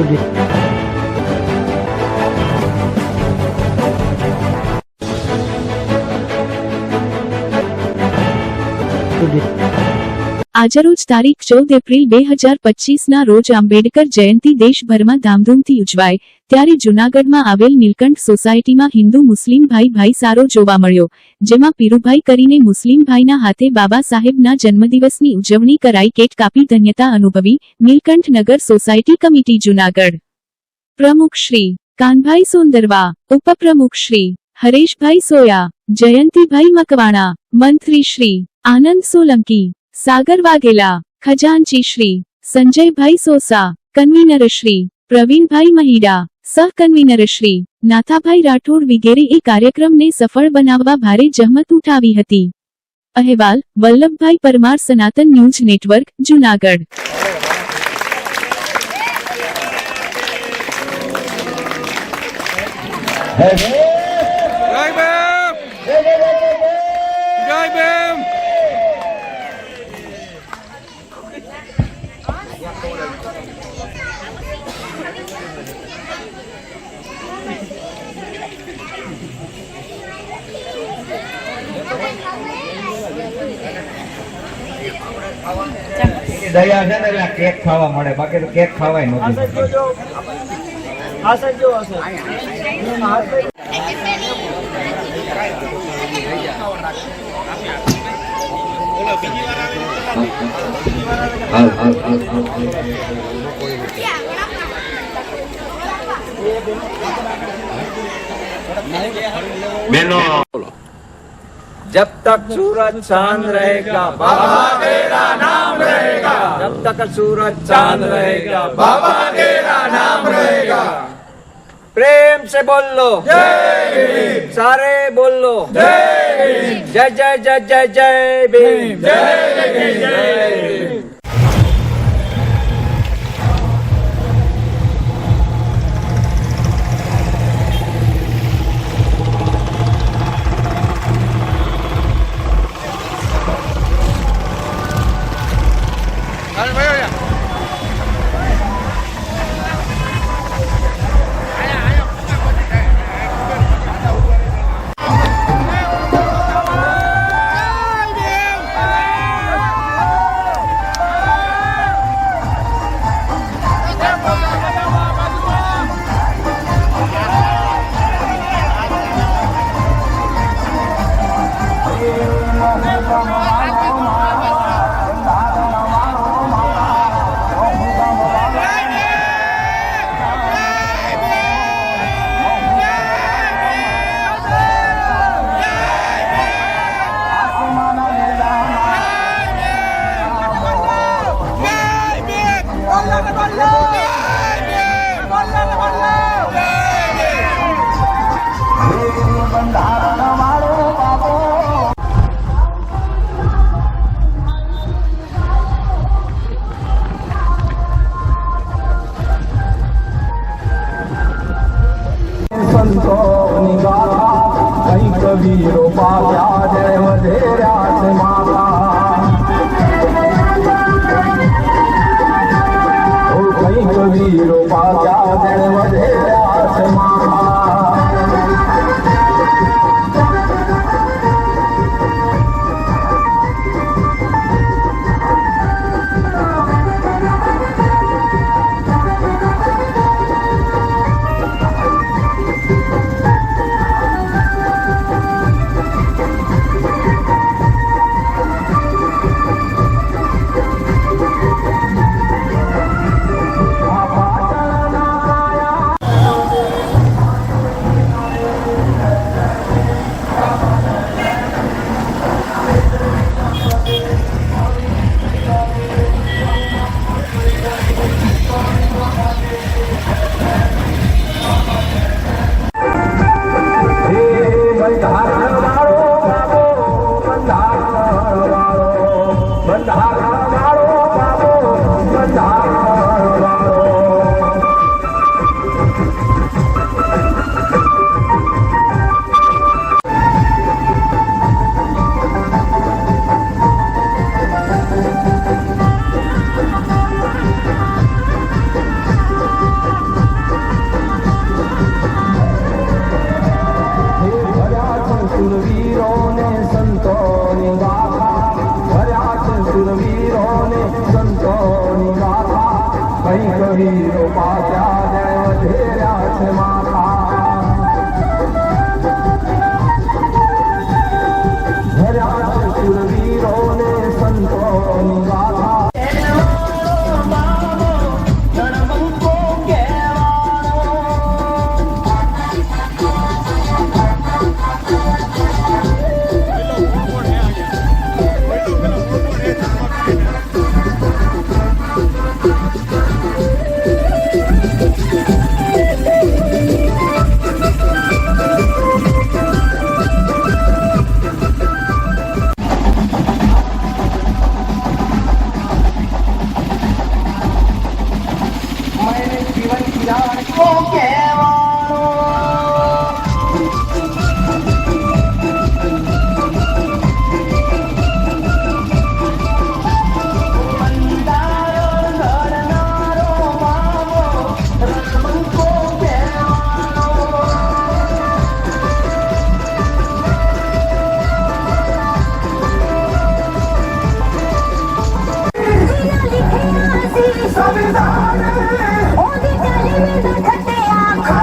Tujuh. આજરોજ તારીખ ચૌદ એપ્રિલ બે હજાર પચીસના રોજ આંબેડકર જયંતિ દેશભરમાં ધામધૂમથી ઉજવાય, ત્યારે જૂનાગઢમાં આવેલ નીલકંઠ સોસાયટીમાં હિન્દુ મુસ્લિમ ભાઈ ભાઈ સારો જોવા મળ્યો, જેમાં પીરુભાઈ કરીને મુસ્લિમ ભાઈના હાથે બાબા સાહેબના જન્મદિવસની ઉજવણી કરાઈ કેક કાપી ધન્યતા અનુભવી નીલકંઠ નગર સોસાયટી કમિટી જૂનાગઢ. પ્રમુખ શ્રી કાનભાઈ સુંદરવા, ઉપપ્રમુખ શ્રી હરેશભાઈ સોયા, જયંતિભાઈ મકવાણા, મંત્રી શ્રી આનંદ સોલંકી સાગર વાઘેલા ખજાનચી શ્રી સંજયભાઈ સોસા કન્વીનર શ્રી પ્રવીણભાઈ મહિડા સહ કન્વીનર શ્રી નાથાભાઈ રાઠોડ વગેરે એ કાર્યક્રમને સફળ બનાવવા ભારે જહમત ઉઠાવી હતી અહેવાલ વલ્લભભાઈ પરમાર સનાતન ન્યૂઝ નેટવર્ક જૂનાગઢ જય દયા છે ને એટલે કેક ખાવા મળે બાકી તો કેક ખાવાય નથી બેનો જબ તક સૂરજ ચાંદ રહેગા બાબા तक सूरज चांद रहेगा बाबा तेरा नाम रहेगा प्रेम से बोल लो जय सारे बोल लो जय जय जय जय जय जय भीम जय जय संतों निगाथा कई कबीरों पाया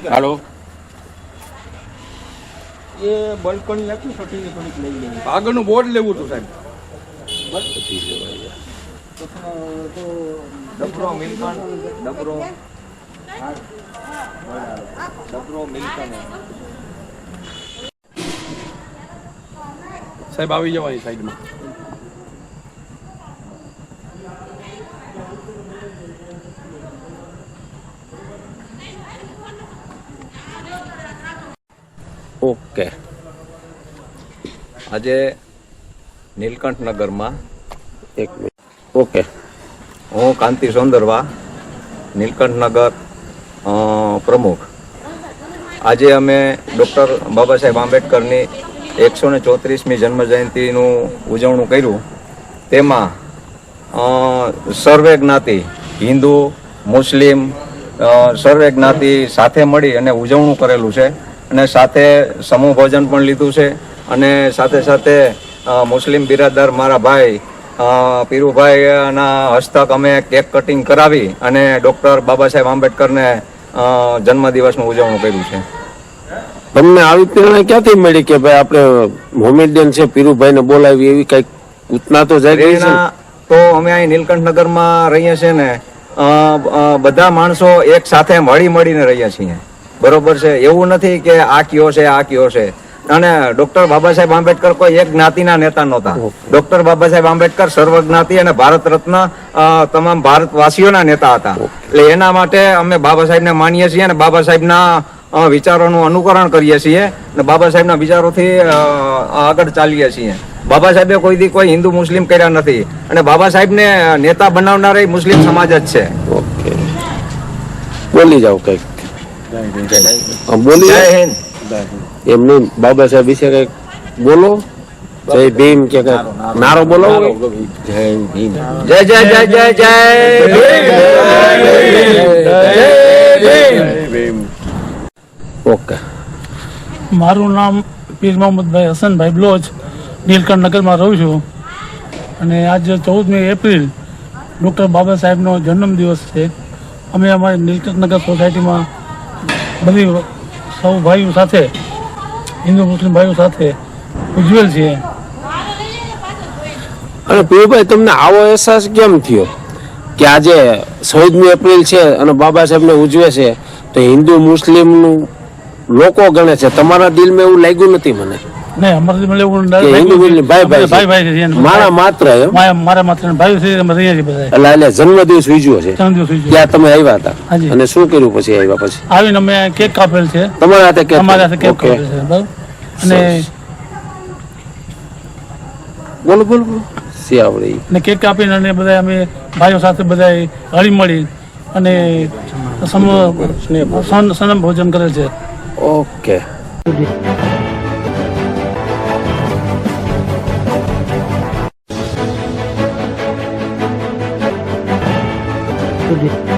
હાલો. એ બલ્કની નથી છોટી થોડીક લઈ લઈએ આગળનું બોર્ડ લેવું હતું સાહેબ. ડબરો મિલ્કન ડબરો. ડબરો મિલ્કન. સાહેબ આવી જવાની સાઈડમાં. ઓકે. આજે નીલકંઠનગરમાં એક ઓકે. હું કાંતિ સોંદરવા, નીલકંઠનગર પ્રમુખ. આજે અમે ડૉક્ટર બાબા સાહેબ આંબેડકરની એકસો ને ચોત્રીસમી જન્મજયંતિનું ઉજવણું કર્યું. તેમાં સર્વે જ્ઞાતિ, હિન્દુ, મુસ્લિમ સર્વે જ્ઞાતિ સાથે મળી અને ઉજવણું કરેલું છે. અને સાથે સમૂહ ભોજન પણ લીધું છે. અને સાથે સાથે મુસ્લિમ બિરાદર મારા ભાઈ પીરુભાઈના હસ્તક અમે કેક કટિંગ કરાવી અને ડૉક્ટર બાબા સાહેબ આંબેડકરને જન્મદિવસનું ઉજવણું કર્યું છે. તમને આવી પ્રેરણા ક્યાંથી મળી કે ભાઈ આપણે મોમેડિયન છે પીરુભાઈ ને બોલાવી એવી કંઈક ઉતના તો જાય તો અમે અહીં નીલકંઠનગરમાં રહીએ છીએ ને બધા માણસો એક સાથે મળી મળીને રહીએ છીએ. બરોબર છે. એવું નથી કે આ કયો છે આ કયો છે. અને ડોક્ટર બાબા સાહેબ આંબેડકર કોઈ એક જ્ઞાતિના નેતા નહોતા. ડોક્ટર બાબા સાહેબ આંબેડકર સર્વ જ્ઞાતિ અને ભારત રત્ન તમામ ભારતવાસીઓના નેતા હતા. એટલે એના માટે અમે બાબા સાહેબને માનીએ છીએ અને બાબા સાહેબના વિચારોનું અનુકરણ કરીએ છીએ અને બાબા સાહેબના વિચારોથી આગળ ચાલીએ છીએ. બાબા સાહેબે કોઈ દી કોઈ હિન્દુ મુસ્લિમ કર્યા નથી. અને બાબા સાહેબને નેતા બનાવનાર એ મુસ્લિમ સમાજ જ છે. બોલી જાઓ કંઈક. હા, બોલી જય એમને બાબા સાહેબ વિશે કંઈક બોલો? જય ભીમ કે નારો બોલો? જય ભીમ. જય જય જય જય જય ભીમ. ઓકે મારું નામ પીર મોહમ્મદભાઈ હસનભાઈ બ્લોચ નીલકંઠ નગરમાં રહું છું. અને આજ ચૌદમી એપ્રિલ ડૉક્ટર બાબા સાહેબનો જન્મદિવસ છે. અમે અમારી નીલકંઠ નગર સોસાયટીમાં બધી સૌ ભાઈઓ સાથે, હિન્દુ મુસ્લિમ ભાઈઓ સાથે ઉજવેલ છીએ અને પીયુભાઈ તમને આવો અહેસાસ કેમ થયો? કે આજે ચૌદમી એપ્રિલ છે અને બાબા સાહેબને ઉજવે છે, તો હિન્દુ મુસ્લિમનું લોકો ગણે છે. તમારા દિલમાં એવું લાગ્યું નથી મને? મારા માત્ર મારા માત્ર ભાઈ છે એટલે જન્મદિવસ વિજ્યો છે. ત્યાં તમે આવ્યા હતા. અને શું કર્યું પછી આવ્યા પછી? આવીને અમે કેક કાપેલ છે. તમારા હાથે અમારા સાથે કેક કાપેલ છે બરાબર? અને બોલો બોલો સી અને કેક કાપીને અને બધા અમે ભાઈઓ સાથે બધા હળી મળી અને સમ સનમ ભોજન કરે છે. ઓકે. Hadi.